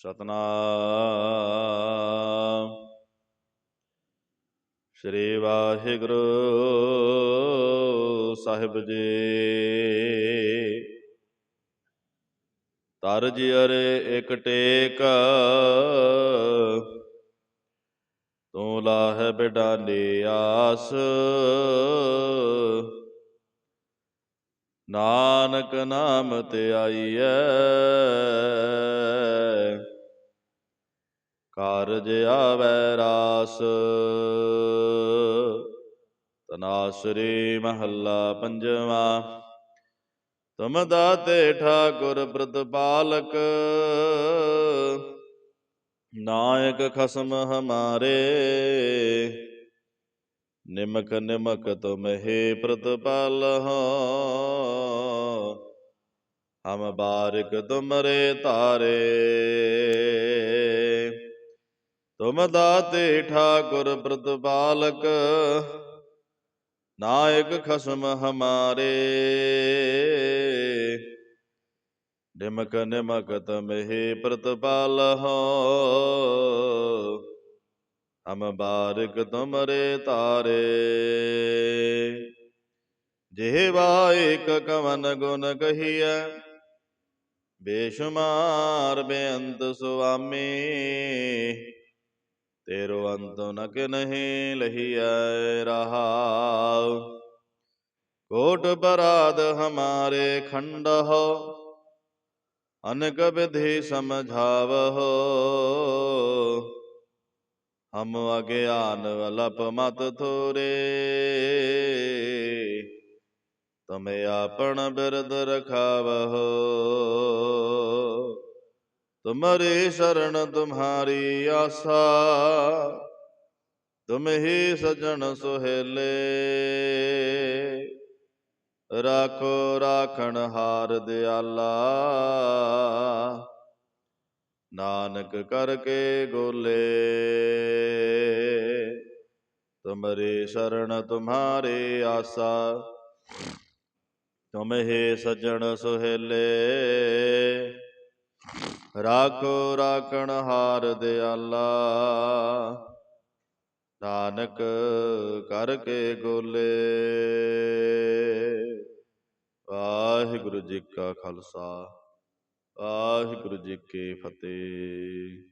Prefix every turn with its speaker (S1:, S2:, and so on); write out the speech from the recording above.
S1: ਸਤਨਾਮ। ਸ੍ਰੀ ਵਾਹਿਗੁਰੂ ਸਾਹਿਬ ਜੀ। ਤਰ ਜਿਅਰੇ ਇਕ ਟੇਕ ਤੂੰ ਲਾਹੇ ਬਿਡਾਨੀ ਆਸ। ਨਾਨਕ ਨਾਮ ਤੇ ਆਈਐ। ਕਾਰਜ ਆਵੈ ਰਾਸ। ਤਨਾਸਰੀ ਮਹੱਲਾ ਪੰਜਵਾ। ਤੁਮ ਦਾਤੇ ਠਾਕੁਰ ਪ੍ਰਤਪਾਲਕ। ਨਾਇਕ ਖਸਮ ਹਮਾਰੇ। ਨਿਮਕ ਨਿਮਕ ਤੁਮ ਹੀ ਪ੍ਰਤਪਾਲਹੁ ਹਮ ਬਾਰਿਕ ਤੁਮਰੇ ਤਾਰੇ ਤੁਮ ਦਾਤੇ ਠਾਕੁਰ ਪ੍ਰਤਪਾਲਕ, ਨਾਇਕ ਖਸਮ ਹਮਾਰੇ। ਨਿਮਕ ਨਿਮਕ ਤਮਹਿ ਪ੍ਰਤਪਾਲਹੁ ਹਮ ਬਾਰਿਕ ਤੁਮਰੇ ਤਾਰੇ। ਜਿਹਵਾ ਏਕ ਕਵਨ ਗੁਣ ਕਹੀਐ। ਬੇਸ਼ੁਮਾਰ ਬੇਅੰਤ ਸੁਆਮੀ, ਤੇਰੋ ਅੰਤ ਨਕ ਨਹੀਂ ਲਹੀਐ ਰਹਾਉ। ਕੋਟ ਬਰਾਦ ਹਮਾਰੇ ਖੰਡ ਖੰਡਹੁ, ਅਨਕ ਸਮਝਾਵ ਹੋ ਹਮ ਅਗਿਆਨ ਵਲਪ ਮਤ ਥੋਰੇ। ਤੁਮੇ ਆਪਣ ਬਿਰਦ ਰਖਾਵਹੁ। ਤੁਮਰੇ ਸ਼ਰਨ ਤੁਮਹਾਰੀ ਆਸਾ। ਤੁਮ ਹੀ ਸਜਣ ਸੁਹੇਲੇ। ਰਾਖੋ ਰਾਖਣ ਹਾਰ ਦਿਆਲਾ। ਨਾਨਕ ਕਰਕੇ ਗੋਲੇ। ਤੁਮਰੇ ਸ਼ਰਨ ਤੁਮਹਾਰੇ ਆਸਾ, ਤੁਮ ਹੀ ਸਜਣ ਸੁਹੇਲੇ। ਰਾਖੋ ਰਾਖਣ ਹਾਰ ਦਿਆਲਾ, ਨਾਨਕ ਕਰਕੇ ਗੋਲੇ। ਵਾਹਿਗੁਰੂ ਜੀ ਕਾ ਖਾਲਸਾ। ਵਾਹਿਗੁਰੂ ਜੀ ਕੀ ਫਤਿਹ।